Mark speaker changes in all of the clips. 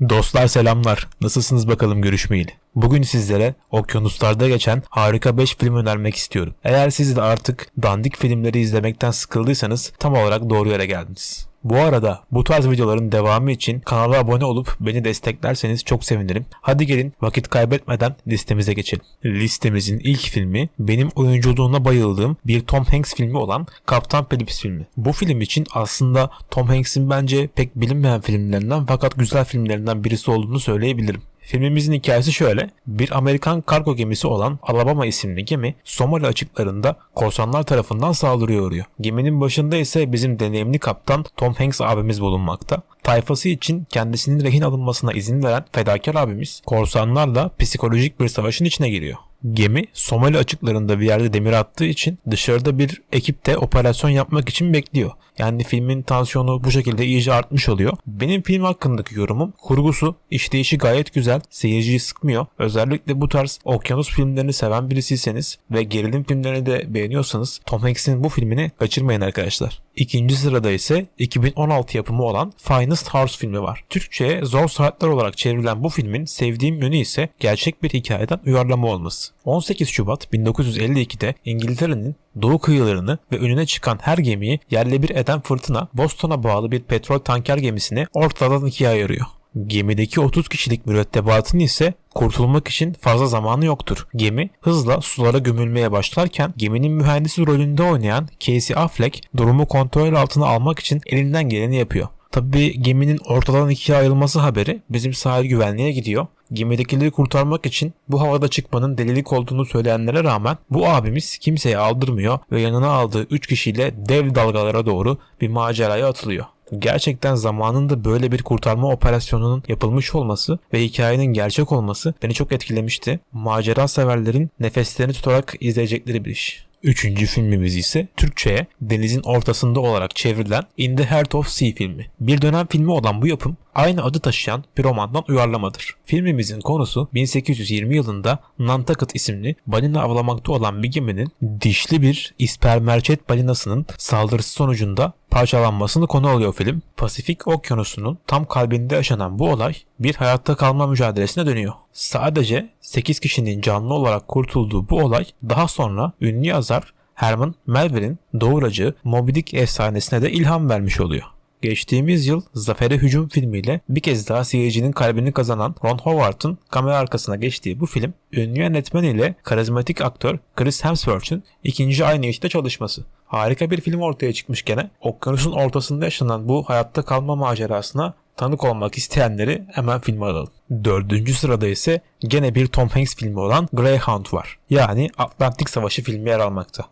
Speaker 1: Dostlar selamlar. Nasılsınız bakalım görüşmeyeli. Bugün sizlere okyanuslarda geçen harika 5 film önermek istiyorum. Eğer siz de artık dandik filmleri izlemekten sıkıldıysanız tam olarak doğru yere geldiniz. Bu arada bu tarz videoların devamı için kanala abone olup beni desteklerseniz çok sevinirim. Hadi gelin vakit kaybetmeden listemize geçelim. Listemizin ilk filmi benim oyunculuğuna bayıldığım bir Tom Hanks filmi olan Kaptan Phillips filmi. Bu film için aslında Tom Hanks'in bence pek bilinmeyen filmlerinden fakat güzel filmlerinden birisi olduğunu söyleyebilirim. Filmimizin hikayesi şöyle. Bir Amerikan kargo gemisi olan Alabama isimli gemi Somali açıklarında korsanlar tarafından saldırıya uğruyor. Geminin başında ise bizim deneyimli kaptan Tom Hanks abimiz bulunmakta. Tayfası için kendisinin rehin alınmasına izin veren fedakar abimiz korsanlarla psikolojik bir savaşın içine giriyor. Gemi Somali açıklarında bir yerde demir attığı için dışarıda bir ekip de operasyon yapmak için bekliyor. Yani filmin tansiyonu bu şekilde iyice artmış oluyor. Benim film hakkındaki yorumum kurgusu, işleyişi gayet güzel, seyirciyi sıkmıyor. Özellikle bu tarz okyanus filmlerini seven birisiyseniz ve gerilim filmlerini de beğeniyorsanız Tom Hanks'in bu filmini kaçırmayın arkadaşlar. İkinci sırada ise 2016 yapımı olan Finest Hours filmi var. Türkçe'ye Zor Saatler olarak çevrilen bu filmin sevdiğim yönü ise gerçek bir hikayeden uyarlama olması. 18 Şubat 1952'de İngiltere'nin doğu kıyılarını ve önüne çıkan her gemiyi yerle bir eden fırtına Boston'a bağlı bir petrol tanker gemisini ortadan ikiye ayırıyor. Gemideki 30 kişilik mürettebatın ise kurtulmak için fazla zamanı yoktur. Gemi hızla sulara gömülmeye başlarken geminin mühendisi rolünde oynayan Casey Affleck durumu kontrol altına almak için elinden geleni yapıyor. Tabi geminin ortadan ikiye ayrılması haberi bizim sahil güvenliğe gidiyor. Gemidekileri kurtarmak için bu havada çıkmanın delilik olduğunu söyleyenlere rağmen bu abimiz kimseye aldırmıyor ve yanına aldığı 3 kişiyle dev dalgalara doğru bir maceraya atılıyor. Gerçekten zamanında böyle bir kurtarma operasyonunun yapılmış olması ve hikayenin gerçek olması beni çok etkilemişti. Macera severlerin nefeslerini tutarak izleyecekleri bir iş. Üçüncü filmimiz ise Türkçe'ye denizin ortasında olarak çevrilen In the Heart of Sea filmi. Bir dönem filmi olan bu yapım aynı adı taşıyan bir romandan uyarlamadır. Filmimizin konusu 1820 yılında Nantucket isimli balina avlamakta olan bir geminin dişli bir ispermerçet balinasının saldırısı sonucunda parçalanmasını konu alıyor film. Pasifik Okyanusu'nun tam kalbinde yaşanan bu olay bir hayatta kalma mücadelesine dönüyor. Sadece 8 kişinin canlı olarak kurtulduğu bu olay daha sonra ünlü yazar Herman Melville'in doğuracı Moby Dick efsanesine de ilham vermiş oluyor. Geçtiğimiz yıl Zafer'e Hücum filmiyle bir kez daha seyircinin kalbini kazanan Ron Howard'ın kamera arkasına geçtiği bu film, ünlü yönetmen ile karizmatik aktör Chris Hemsworth'un ikinci aynı işte çalışması. Harika bir film ortaya çıkmış gene. Okyanusun ortasında yaşanan bu hayatta kalma macerasına tanık olmak isteyenleri hemen filme alalım. Dördüncü sırada ise gene bir Tom Hanks filmi olan Greyhound var. Yani Atlantik Savaşı filmi yer almakta.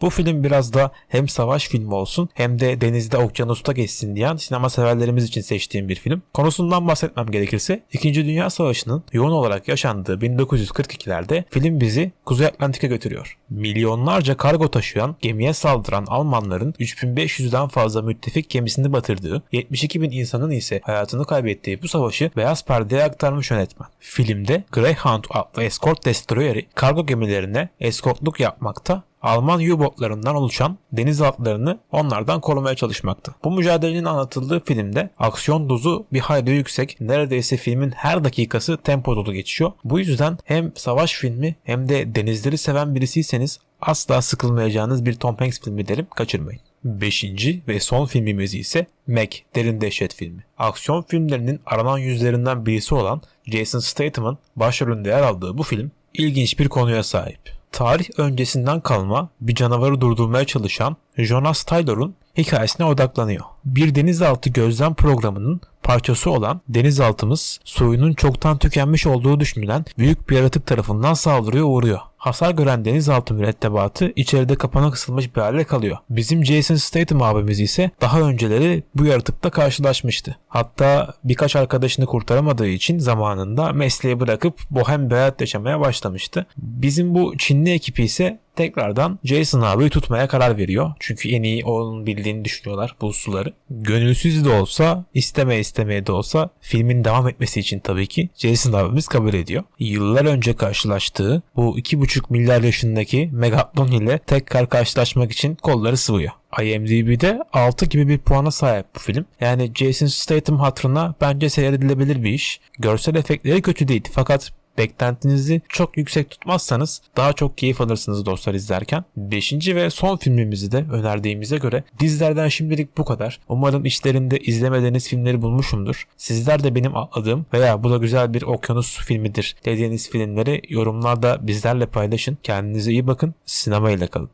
Speaker 1: Bu film biraz da hem savaş filmi olsun hem de denizde okyanusta geçsin diyen sinema severlerimiz için seçtiğim bir film. Konusundan bahsetmem gerekirse 2. Dünya Savaşı'nın yoğun olarak yaşandığı 1942'lerde film bizi Kuzey Atlantik'e götürüyor. Milyonlarca kargo taşıyan gemiye saldıran Almanların 3500'den fazla müttefik gemisini batırdığı, 72 bin insanın ise hayatını kaybettiği bu savaşı beyaz perdeye aktarmış yönetmen. Filmde Greyhound adlı eskort destroyeri kargo gemilerine eskortluk yapmakta Alman U-botlarından oluşan deniz atlarını onlardan korumaya çalışmaktı. Bu mücadelenin anlatıldığı filmde aksiyon dozu bir hayli yüksek. Neredeyse filmin her dakikası tempo dolu geçiyor. Bu yüzden hem savaş filmi hem de denizleri seven birisiyseniz asla sıkılmayacağınız bir Tom Hanks filmi derim kaçırmayın. Beşinci ve son filmimiz ise Meg, Derin Dehşet filmi. Aksiyon filmlerinin aranan yüzlerinden birisi olan Jason Statham'ın başrolünde yer aldığı bu film ilginç bir konuya sahip tarih öncesinden kalma bir canavarı durdurmaya çalışan Jonas Taylor'un hikayesine odaklanıyor. Bir denizaltı gözlem programının parçası olan denizaltımız soyunun çoktan tükenmiş olduğu düşünülen büyük bir yaratık tarafından saldırıya uğruyor. Hasar gören denizaltı mürettebatı içeride kapana kısılmış bir hale kalıyor. Bizim Jason Statham abimiz ise daha önceleri bu yaratıkla karşılaşmıştı. Hatta birkaç arkadaşını kurtaramadığı için zamanında mesleği bırakıp bohem bir hayat yaşamaya başlamıştı. Bizim bu Çinli ekibi ise tekrardan Jason abiyi tutmaya karar veriyor. Çünkü en iyi onun bildiğini düşünüyorlar bu suları. Gönülsüz de olsa istemeye istemeye de olsa filmin devam etmesi için tabii ki Jason abimiz kabul ediyor. Yıllar önce karşılaştığı bu 2,5 milyar yaşındaki Megatron ile tekrar karşılaşmak için kolları sıvıyor. IMDb'de 6 gibi bir puana sahip bu film. Yani Jason Statham hatırına bence seyredilebilir bir iş. Görsel efektleri kötü değil fakat beklentinizi çok yüksek tutmazsanız daha çok keyif alırsınız dostlar izlerken. Beşinci ve son filmimizi de önerdiğimize göre bizlerden şimdilik bu kadar. Umarım işlerinde izlemediğiniz filmleri bulmuşumdur. Sizler de benim atladığım veya bu da güzel bir okyanus filmidir dediğiniz filmleri yorumlarda bizlerle paylaşın. Kendinize iyi bakın. Sinemayla kalın.